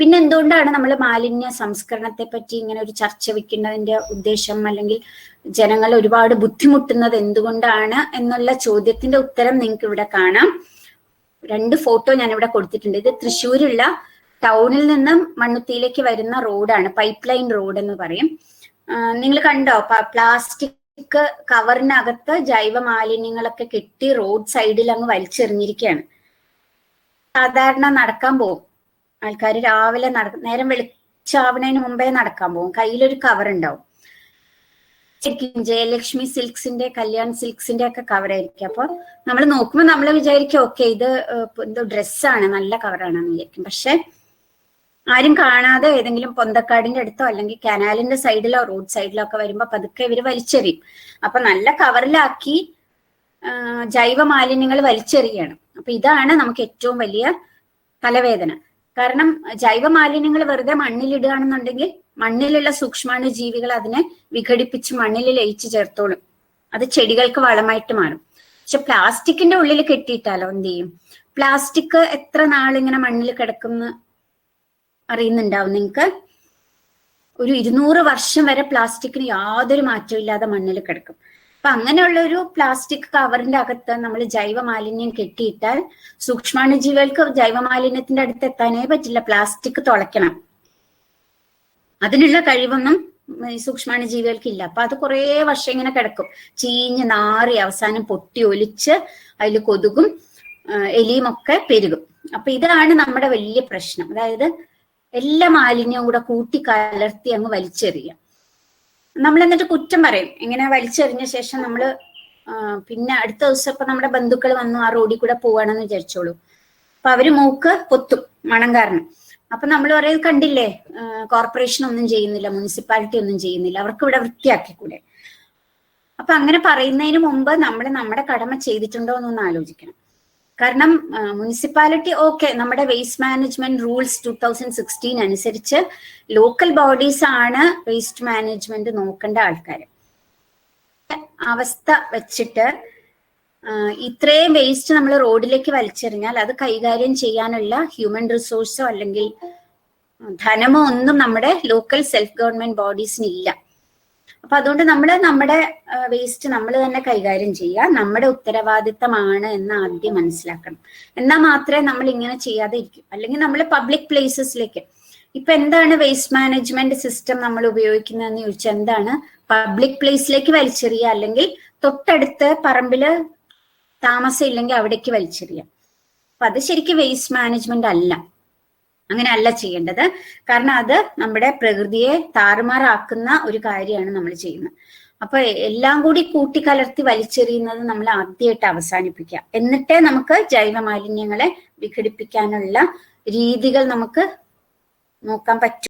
പിന്നെ എന്തുകൊണ്ടാണ് നമ്മൾ മാലിന്യ സംസ്കരണത്തെ പറ്റി ഇങ്ങനെ ഒരു ചർച്ച വെക്കുന്നതിന്റെ ഉദ്ദേശം അല്ലെങ്കിൽ ജനങ്ങൾ ഒരുപാട് ബുദ്ധിമുട്ടുന്നത് എന്തുകൊണ്ടാണ് എന്നുള്ള ചോദ്യത്തിന്റെ ഉത്തരം നിങ്ങൾക്ക് ഇവിടെ കാണാം. രണ്ട് ഫോട്ടോ ഞാൻ ഇവിടെ കൊടുത്തിട്ടുണ്ട്. ഇത് തൃശ്ശൂരുള്ള ടൗണിൽ നിന്നും മണ്ണുത്തിയിലേക്ക് വരുന്ന റോഡാണ് പൈപ്പ് ലൈൻ റോഡ് എന്ന് പറയും. നിങ്ങൾ കണ്ടോ? പ്ലാസ്റ്റിക് കവറിനകത്ത് ജൈവ മാലിന്യങ്ങളൊക്കെ കെട്ടി റോഡ് സൈഡിൽ അങ്ങ് വലിച്ചെറിഞ്ഞിരിക്കുകയാണ് സാധാരണ നടക്കാൻ പോകും. ആൾക്കാർ രാവിലെ നട നേരം വെളിച്ചാവുന്നതിന് മുമ്പേ നടക്കാൻ പോകും കയ്യിലൊരു കവർ ഉണ്ടാവും. ശരിക്കും ജയലക്ഷ്മി സിൽക്സിന്റെ കല്യാൺ സിൽക്സിന്റെ ഒക്കെ കവർ ആയിരിക്കും. അപ്പൊ നമ്മൾ നോക്കുമ്പോൾ നമ്മൾ വിചാരിക്കും ഓക്കെ ഇത് എന്തോ ഡ്രസ്സാണ് നല്ല കവറാണെന്ന് വിചാരിക്കും. പക്ഷെ ആരും കാണാതെ ഏതെങ്കിലും പൊന്തക്കാടിന്റെ അടുത്തോ അല്ലെങ്കിൽ കനാലിന്റെ സൈഡിലോ റോഡ് സൈഡിലോ ഒക്കെ വരുമ്പോ പതുക്കെ ഇവർ വലിച്ചെറിയും. അപ്പൊ നല്ല കവറിലാക്കി ജൈവ മാലിന്യങ്ങൾ വലിച്ചെറിയാണ്. അപ്പൊ ഇതാണ് നമുക്ക് ഏറ്റവും വലിയ തലവേദന. കാരണം ജൈവ മാലിന്യങ്ങൾ വെറുതെ മണ്ണിലിടുകയാണെന്നുണ്ടെങ്കിൽ മണ്ണിലുള്ള സൂക്ഷ്മാണു ജീവികൾ അതിനെ വിഘടിപ്പിച്ച് മണ്ണിൽ ലയിച്ചു ചേർത്തോളും. അത് ചെടികൾക്ക് വളമായിട്ട് മാറും. പക്ഷെ പ്ലാസ്റ്റിക്കിന്റെ ഉള്ളിൽ കെട്ടിയിട്ടാലോ എന്ത് ചെയ്യും? പ്ലാസ്റ്റിക് എത്ര നാൾ ഇങ്ങനെ മണ്ണിൽ കിടക്കുന്ന അറിയുന്നുണ്ടാവും നിങ്ങൾക്ക്? ഒരു ഇരുന്നൂറ് വർഷം വരെ പ്ലാസ്റ്റിക്കിന് യാതൊരു മാറ്റമില്ലാതെ മണ്ണിൽ കിടക്കും. അപ്പൊ അങ്ങനെയുള്ള ഒരു പ്ലാസ്റ്റിക് കവറിന്റെ അകത്ത് നമ്മൾ ജൈവ മാലിന്യം കെട്ടിയിട്ടാൽ സൂക്ഷ്മാണുജീവികൾക്ക് ജൈവ മാലിന്യത്തിന്റെ അടുത്ത് എത്താനേ പറ്റില്ല. പ്ലാസ്റ്റിക് തുളയ്ക്കണം. അതിനുള്ള കഴിവൊന്നും സൂക്ഷ്മാണുജീവികൾക്ക് ഇല്ല. അപ്പൊ അത് കുറേ വർഷം ഇങ്ങനെ കിടക്കും. ചീഞ്ഞ് നാറി അവസാനം പൊട്ടി ഒലിച്ച് അതിൽ കൊതുകും എലിയും ഒക്കെ പെരുകും. അപ്പൊ ഇതാണ് നമ്മുടെ വലിയ പ്രശ്നം. അതായത് എല്ലാ മാലിന്യവും കൂടെ കൂട്ടി കലർത്തി അങ്ങ് വലിച്ചെറിയുക. നമ്മൾ എന്നിട്ട് കുറ്റം പറയും. ഇങ്ങനെ വലിച്ചെറിഞ്ഞ ശേഷം നമ്മൾ പിന്നെ അടുത്ത ദിവസം ഇപ്പൊ നമ്മുടെ ബന്ധുക്കൾ വന്നു ആ റോഡിൽ കൂടെ പോവാണെന്ന് വിചാരിച്ചോളൂ. അപ്പൊ അവർ മൂക്ക് പൊത്തും മണം കാരണം. അപ്പൊ നമ്മൾ പറയും കണ്ടില്ലേ? കോർപ്പറേഷൻ ഒന്നും ചെയ്യുന്നില്ല മുനിസിപ്പാലിറ്റി ഒന്നും ചെയ്യുന്നില്ല അവർക്ക് ഇവിടെ വൃത്തിയാക്കിക്കൂടെ? അപ്പൊ അങ്ങനെ പറയുന്നതിന് മുമ്പ് നമ്മൾ നമ്മുടെ കടമ ചെയ്തിട്ടുണ്ടോ എന്നൊന്ന് ആലോചിക്കണം. കാരണം മുനിസിപ്പാലിറ്റി ഓക്കെ നമ്മുടെ waste management rules two thousand sixteen അനുസരിച്ച് ലോക്കൽ ബോഡീസ് ആണ് വേസ്റ്റ് മാനേജ്മെന്റ് നോക്കേണ്ട ആൾക്കാർ അവസ്ഥ വെച്ചിട്ട് ഇത്രയും വേസ്റ്റ് നമ്മൾ റോഡിലേക്ക് വലിച്ചെറിഞ്ഞാൽ അത് കൈകാര്യം ചെയ്യാനുള്ള ഹ്യൂമൻ റിസോഴ്സോ അല്ലെങ്കിൽ ധനമോ ഒന്നും നമ്മുടെ ലോക്കൽ സെൽഫ് ഗവൺമെന്റ് ബോഡീസിന് ഇല്ല. അപ്പൊ അതുകൊണ്ട് നമ്മൾ നമ്മുടെ വേസ്റ്റ് നമ്മൾ തന്നെ കൈകാര്യം ചെയ്യുക. നമ്മുടെ ഉത്തരവാദിത്തമാണ് എന്ന് ആദ്യം മനസ്സിലാക്കണം. എന്നാൽ മാത്രമേ നമ്മൾ ഇങ്ങനെ ചെയ്യാതെ ഇരിക്കും അല്ലെങ്കിൽ നമ്മൾ പബ്ലിക് പ്ലേസസിലേക്ക് ഇപ്പൊ എന്താണ് വേസ്റ്റ് മാനേജ്മെന്റ് സിസ്റ്റം നമ്മൾ ഉപയോഗിക്കുന്നതെന്ന് ചോദിച്ചാൽ എന്താണ്? പബ്ലിക് പ്ലേസിലേക്ക് വലിച്ചെറിയുക. അല്ലെങ്കിൽ തൊട്ടടുത്ത് പറമ്പിൽ താമസം ഇല്ലെങ്കിൽ അവിടേക്ക് വലിച്ചെറിയുക. അപ്പൊ അത് ശരിക്കും വേസ്റ്റ് മാനേജ്മെന്റ് അല്ല. അങ്ങനെ അല്ല ചെയ്യേണ്ടത്. കാരണം അത് നമ്മുടെ പ്രകൃതിയെ താറുമാറാക്കുന്ന ഒരു കാര്യമാണ് നമ്മൾ ചെയ്യുന്നത്. അപ്പൊ എല്ലാം കൂടി കൂട്ടിക്കലർത്തി വലിച്ചെറിയുന്നത് നമ്മൾ ആദ്യമായിട്ട് അവസാനിപ്പിക്കുക. എന്നിട്ടേ നമുക്ക് ജൈവ മാലിന്യങ്ങളെ വിഘടിപ്പിക്കാനുള്ള രീതികൾ നമുക്ക് നോക്കാൻ പറ്റും.